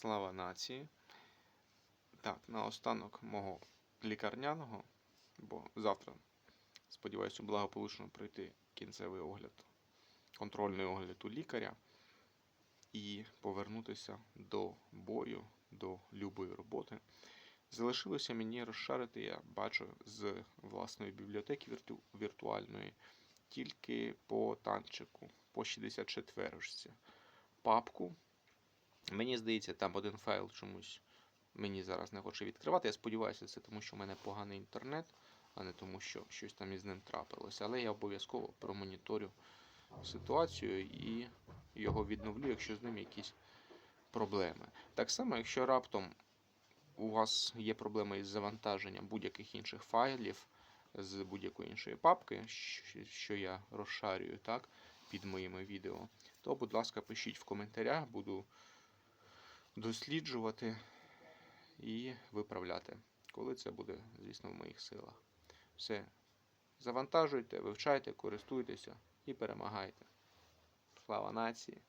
Слава нації. Так, наостанок мого лікарняного, бо завтра, сподіваюся, благополучно пройти кінцевий огляд, контрольний огляд у лікаря і повернутися до бою, до любої роботи. Залишилося мені розшарити, я бачу, з власної бібліотеки вірту- віртуальної тільки по танчику, по 64 папку. Мені здається, там один файл чомусь мені зараз не хоче відкривати. Я сподіваюся, це тому, що в мене поганий інтернет, а не тому, що щось там із ним трапилося. Але я обов'язково промоніторю ситуацію і його відновлю, якщо з ним якісь проблеми. Так само, якщо раптом у вас є проблеми із завантаженням будь-яких інших файлів з будь-якої іншої папки, що- я розшарюю так, під моїми відео, то, будь ласка, пишіть в коментарях, буду досліджувати і виправляти, коли це буде, звісно, в моїх силах. Все. Завантажуйте, вивчайте, користуйтеся і перемагайте. Слава нації!